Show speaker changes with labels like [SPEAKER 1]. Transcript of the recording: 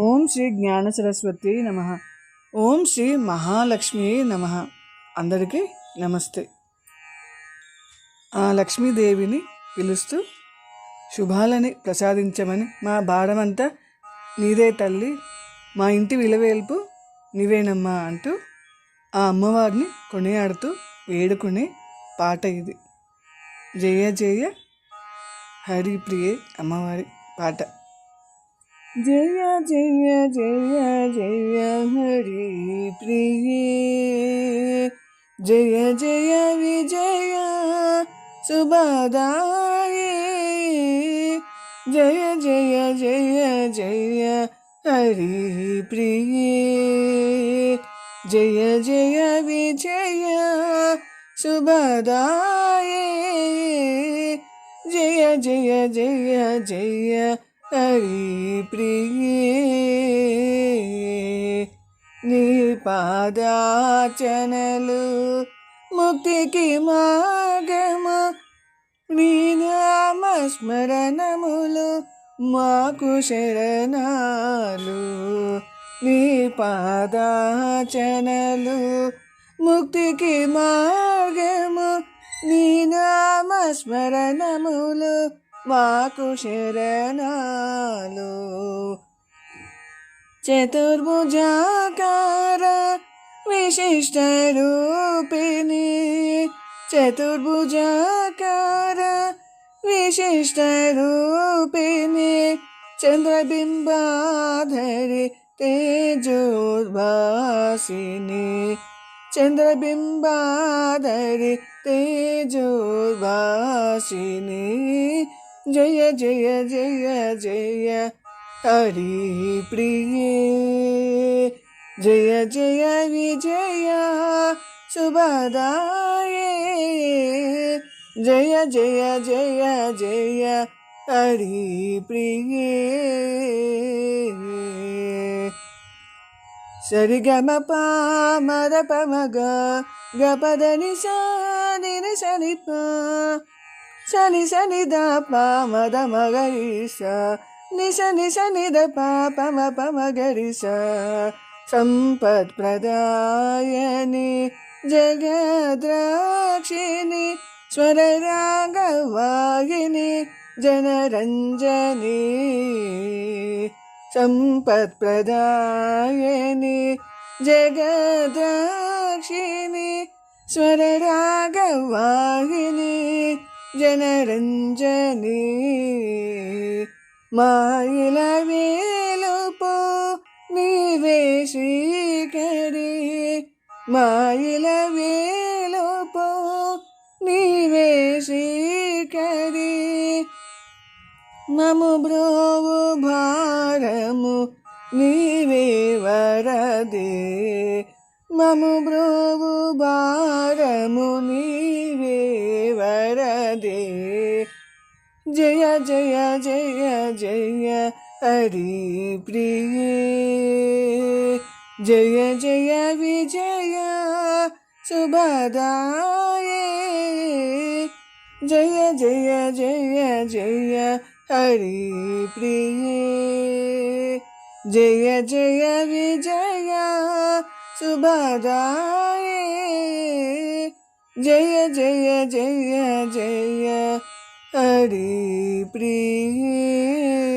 [SPEAKER 1] ఓం శ్రీ జ్ఞాన సరస్వతి నమ. ఓం శ్రీ మహాలక్ష్మి నమ. అందరికీ నమస్తే. ఆ లక్ష్మీదేవిని పిలుస్తూ శుభాలని ప్రసాదించమని మా భారమంతా నీదే తల్లి మా ఇంటి విలవేల్పు నీవేనమ్మా అంటూ ఆ అమ్మవారిని కొనియాడుతూ వేడుకునే పాట ఇది. జయ జయ హరిప్రియే అమ్మవారి పాట. जया जया जया जया हरि प्रिय जय जय विजय सुबदाये जय जय जय जय हरि प्रिय जय जय विजय सुबदाये जय जय जय जय ప్రియే నీ పాదాచనలు ముక్తికి మార్గము నీ నామస్మరణములు మాకు శరణాలు. నీ పాదాచనలు ముక్తికి మార్గము నీ నామస్మరణములు మాకు శరణాలు చతుర్భుజాకార విశిష్ట రూపిణి చతుర్భుజాకార విశిష్ట రూపిణి చంద్రబింబాధరి తేజోద్భాసిని చంద్రబింబాధరి తేజోద్భాసిని ಜಯ ಜಯ ಜಯ ಜಯ ಹರಿ ಪ್ರಿಯೇ ಜಯ ಜಯ ವಿಜಯ ಶುಭದಾಯೇ ಜಯ ಜಯ ಜಯ ಜಯ ಹರಿ ಪ್ರಿಯೇ ಸರಿಗಮ ಪಾಮದ ಪಮಗ ಗಪದ ನಿಶ ನಿನ ಸನಿಪ சனி சனி த பா மத மகரிஷா நிச நிச நித பா பம பமகரிஷா சம்பத் பிரதாயனி जगद्राक्षिणि, स्वररागवाहिनि, जनरञ्जनी। सम्पत्प्रदायिनि जगद्राक्षिणि, स्वररागवाहिनि। జనరంజని మాయిల వేలుపు నీవే మాయిల వేలుపు నీవే మము బ్రోవు భారము నీవే వరదే. మము బ్రోవు భారము నీవే ಹರೇ ಜಯ ಜಯ ಜಯ ಜಯ ಹರಿ ಪ್ರಿಯ ಜಯ ಜಯ ವಿಜಯ ಶುಭದಾಯ ಜಯ ಜಯ ಜಯ ಜಯ ಹರಿ ಪ್ರಿಯ ಜಯ ಜಯ ವಿಜಯ ಶುಭದಾಯ जय जय जय जय हरि प्रिय